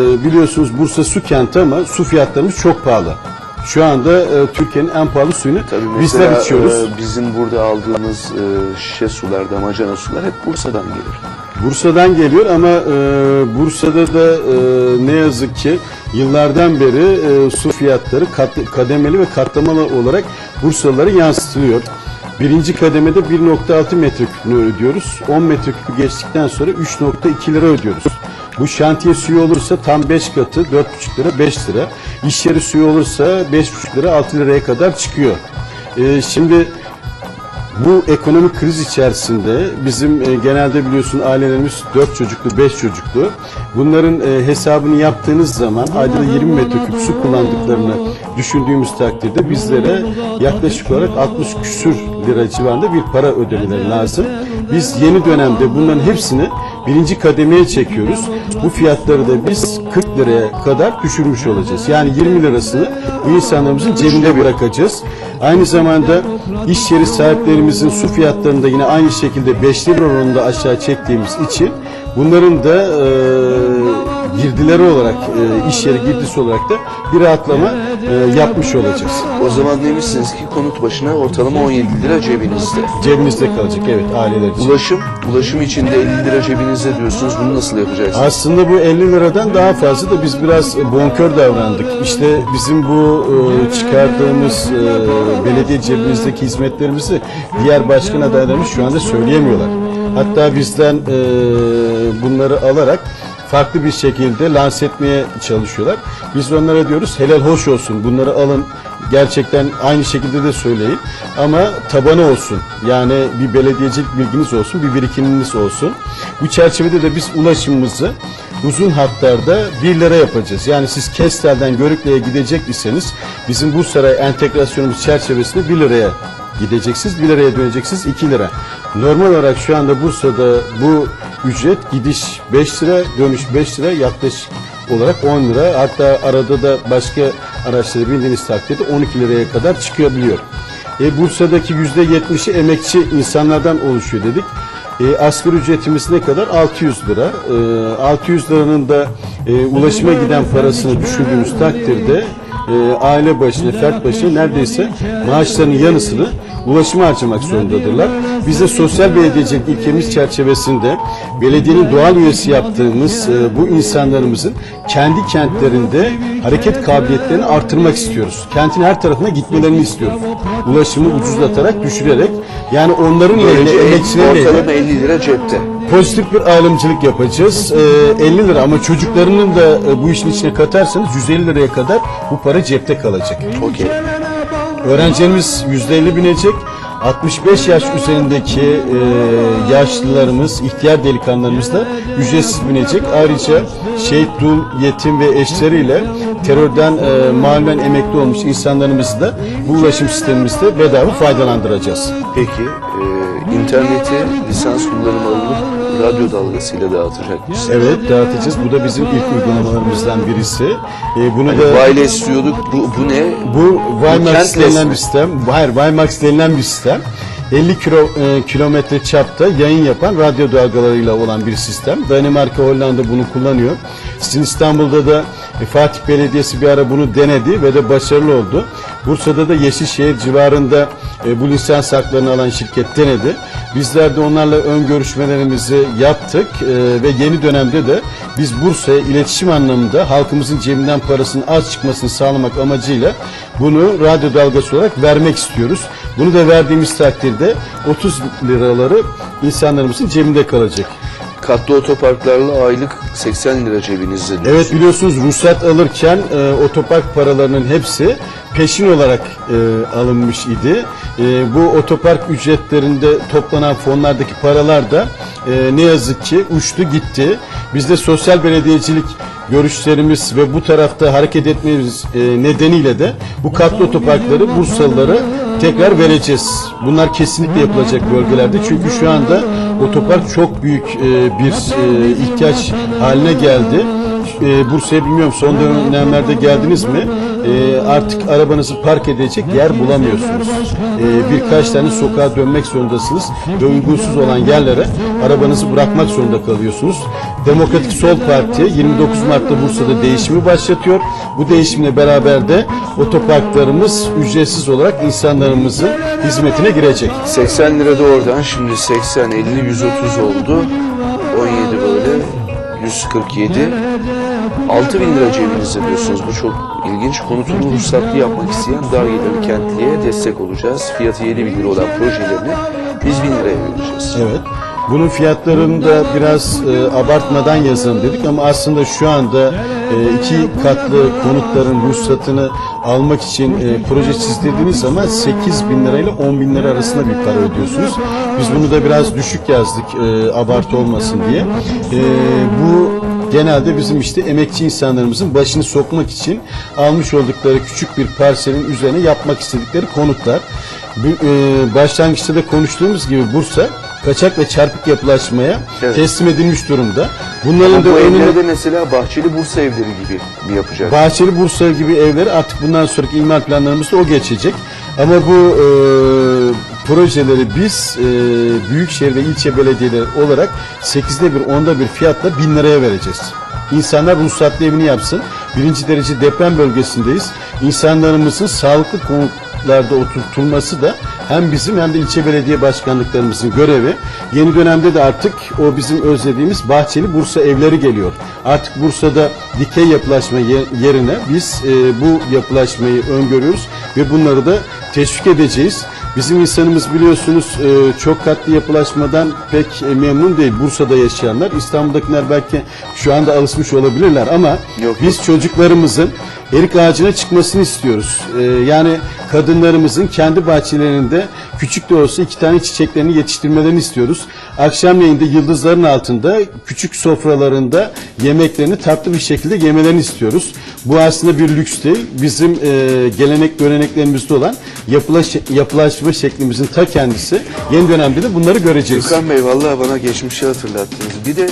Ee, Biliyorsunuz Bursa su kenti ama su fiyatlarımız çok pahalı. Şu anda e, Türkiye'nin en pahalı suyunu Tabii bizler mesela içiyoruz. e, bizim burada aldığımız e, şişe sular, damacana sular hep Bursa'dan gelir. Bursa'dan geliyor ama e, Bursa'da da e, ne yazık ki yıllardan beri e, su fiyatları kat- kademeli ve katlamalı olarak Bursalılara yansıtılıyor. Birinci kademede 1.6 metreküpünü ödüyoruz. 10 metreküpü geçtikten sonra 3.2 lira ödüyoruz. Bu şantiye suyu olursa tam 5 katı 4,5 lira 5 lira. İş yeri suyu olursa 5,5 lira 6 liraya kadar çıkıyor. E, şimdi bu ekonomik kriz içerisinde bizim e, genelde biliyorsun ailelerimiz 4 çocuklu, 5 çocuklu. Bunların e, hesabını yaptığınız zaman ayda 20 metreküp su kullandıklarını düşündüğümüz takdirde bizlere yaklaşık olarak 60 küsür lira civarında bir para ödemeleri lazım. Biz yeni dönemde bunların hepsini birinci kademeye çekiyoruz. Bu fiyatları da biz 40 liraya kadar düşürmüş olacağız. Yani 20 lirasını bu insanlarımızın cebinde bırakacağız. Aynı zamanda iş yeri sahiplerimizin su fiyatlarını da yine aynı şekilde 5 lira oranında aşağı çektiğimiz için bunların da e, girdileri olarak, e, iş yeri girdisi olarak da bir rahatlama e, yapmış olacağız. O zaman demişsiniz ki konut başına ortalama 17 lira cebinizde. Cebimizde kalacak evet aileler için. Ulaşım, ulaşım için de 50 lira cebinizde diyorsunuz. Bunu nasıl yapacaksınız? Aslında bu 50 liradan daha fazla da biz biraz bonkör davrandık. İşte bizim bu e, çıkardığımız e, belediye cebimizdeki hizmetlerimizi diğer başkan adaylarımız şu anda söyleyemiyorlar. Hatta bizden e, bunları alarak farklı bir şekilde lanse etmeye çalışıyorlar. Biz onlara diyoruz helal hoş olsun bunları alın gerçekten aynı şekilde de söyleyin ama tabanı olsun yani bir belediyecilik bilginiz olsun bir birikiminiz olsun. Bu çerçevede de biz ulaşımımızı uzun hatlarda 1 lira yapacağız. Yani siz Kestel'den Görükle'ye gidecek iseniz bizim bu saray entegrasyonumuz çerçevesinde 1 liraya gideceksiniz 1 liraya döneceksiniz 2 lira. Normal olarak şu anda Bursa'da bu ücret gidiş 5 lira dönüş 5 lira yaklaşık olarak 10 lira hatta arada da başka araçlara bindiğiniz takdirde 12 liraya kadar çıkabiliyor. E, Bursa'daki %70'i emekçi insanlardan oluşuyor dedik. E, asgari ücretimiz ne kadar? 600 lira. E, 600 liranın da e, ulaşıma giden parasını düşündüğümüz takdirde e, aile başına, fert başına neredeyse maaşlarının yanısını ulaşıma harcamak zorundadırlar. Biz de sosyal belediyecilik ilkemiz çerçevesinde belediyenin doğal üyesi yaptığımız e, bu insanlarımızın kendi kentlerinde hareket kabiliyetlerini artırmak istiyoruz. Kentin her tarafına gitmelerini istiyoruz. Ulaşımı ucuzlatarak, düşürerek yani onların yerine ortalama 50 lira cepte. Pozitif bir ayrımcılık yapacağız. Ee, 50 lira ama çocuklarının da e, bu işin içine katarsanız 150 liraya kadar bu para cepte kalacak. Okey. Öğrencilerimiz %50 binecek. 65 yaş üzerindeki e, yaşlılarımız, ihtiyar delikanlılarımız da ücretsiz binecek. Ayrıca şehit, dul, yetim ve eşleriyle terörden e, malumen emekli olmuş insanlarımızı da bu ulaşım sistemimizde bedava faydalandıracağız. Peki e, interneti lisans kullanımı alınıp radyo dalgasıyla dağıtacak mısınız? Evet dağıtacağız. Bu da bizim ilk uygulamalarımızdan birisi. E, bunu da Wireless diyorduk. Bu, bu ne? Bu WiMAX denilen bir sistem. Hayır, WiMAX denilen bir sistem. 50 kilo, e, kilometre çapta yayın yapan radyo dalgalarıyla olan bir sistem. Danimarka, Hollanda bunu kullanıyor. Sizin İstanbul'da da e, Fatih Belediyesi bir ara bunu denedi ve de başarılı oldu. Bursa'da da Yeşilşehir civarında e, bu lisans haklarını alan şirket denedi. Bizler de onlarla ön görüşmelerimizi yaptık e, ve yeni dönemde de biz Bursa'ya iletişim anlamında halkımızın cebinden parasının az çıkmasını sağlamak amacıyla bunu radyo dalgası olarak vermek istiyoruz. Bunu da verdiğimiz takdirde 30 liraları insanlarımızın cebinde kalacak. Katlı otoparklarla aylık 80 lira cebinizde. Evet biliyorsunuz ruhsat alırken e, otopark paralarının hepsi peşin olarak e, alınmış idi. E, bu otopark ücretlerinde toplanan fonlardaki paralar da e, ne yazık ki uçtu gitti. Biz de sosyal belediyecilik görüşlerimiz ve bu tarafta hareket etmemiz e, nedeniyle de bu katlı otoparkları Bursalılara tekrar vereceğiz. Bunlar kesinlikle yapılacak bölgelerde çünkü şu anda otopark çok büyük e, bir e, ihtiyaç haline geldi. E, Bursa'ya bilmiyorum son dönemlerde geldiniz mi? E, artık arabanızı park edecek yer bulamıyorsunuz. E, birkaç tane sokağa dönmek zorundasınız ve uygunsuz olan yerlere arabanızı bırakmak zorunda kalıyorsunuz. Demokratik Sol Parti 29 Mart'ta Bursa'da değişimi başlatıyor. Bu değişimle beraber de otoparklarımız ücretsiz olarak insanlarımızın hizmetine girecek. 80 lira da oradan şimdi 80, 50, 130 oldu. 17 böyle 147. 6 bin lira cebinizde diyorsunuz. Bu çok ilginç. Konutunu ruhsatlı yapmak isteyen dar gelirli kentliye destek olacağız. Fiyatı 7 bin lira olan projelerini biz 1000 liraya vereceğiz. Evet. Bunun fiyatlarını da biraz e, abartmadan yazalım dedik ama aslında şu anda e, iki katlı konutların ruhsatını almak için e, proje çizdirdiğiniz zaman 8 bin lirayla 10 bin lira arasında bir para ödüyorsunuz. Biz bunu da biraz düşük yazdık e, abartı olmasın diye. E, bu genelde bizim işte emekçi insanlarımızın başını sokmak için almış oldukları küçük bir parselin üzerine yapmak istedikleri konutlar. E, başlangıçta da konuştuğumuz gibi Bursa kaçak ve çarpık yapılaşmaya Evet. teslim edilmiş durumda. Bunların Ama da bu önüne evleri de mesela Bahçeli Bursa evleri gibi mi yapacak? Bahçeli Bursa gibi evleri artık bundan sonraki imar planlarımızda o geçecek. Ama bu e, projeleri biz e, büyükşehir ve ilçe belediyeleri olarak 8'de bir, 10'da bir fiyatla 1000 liraya vereceğiz. İnsanlar ruhsatlı evini yapsın. Birinci derece deprem bölgesindeyiz. İnsanlarımızın sağlıklı konutlarda oturtulması da hem bizim hem de ilçe belediye başkanlıklarımızın görevi. Yeni dönemde de artık o bizim özlediğimiz Bahçeli Bursa evleri geliyor. Artık Bursa'da dikey yapılaşma ye- yerine biz e, bu yapılaşmayı öngörüyoruz ve bunları da teşvik edeceğiz. Bizim insanımız biliyorsunuz e, çok katlı yapılaşmadan pek e, memnun değil. Bursa'da yaşayanlar, İstanbul'dakiler belki şu anda alışmış olabilirler ama yok. biz çocuklarımızın erik ağacına çıkmasını istiyoruz. E, yani kadınlarımızın kendi bahçelerinde küçük de olsa iki tane çiçeklerini yetiştirmelerini istiyoruz. Akşamleyin de yıldızların altında küçük sofralarında yemeklerini tatlı bir şekilde yemelerini istiyoruz. Bu aslında bir lüks değil. Bizim e, gelenek göreneklerimizde olan yapılaş, yapılaşma şeklimizin ta kendisi. Yeni dönemde de bunları göreceğiz. Gürkan Bey vallahi bana geçmişi hatırlattınız. Bir de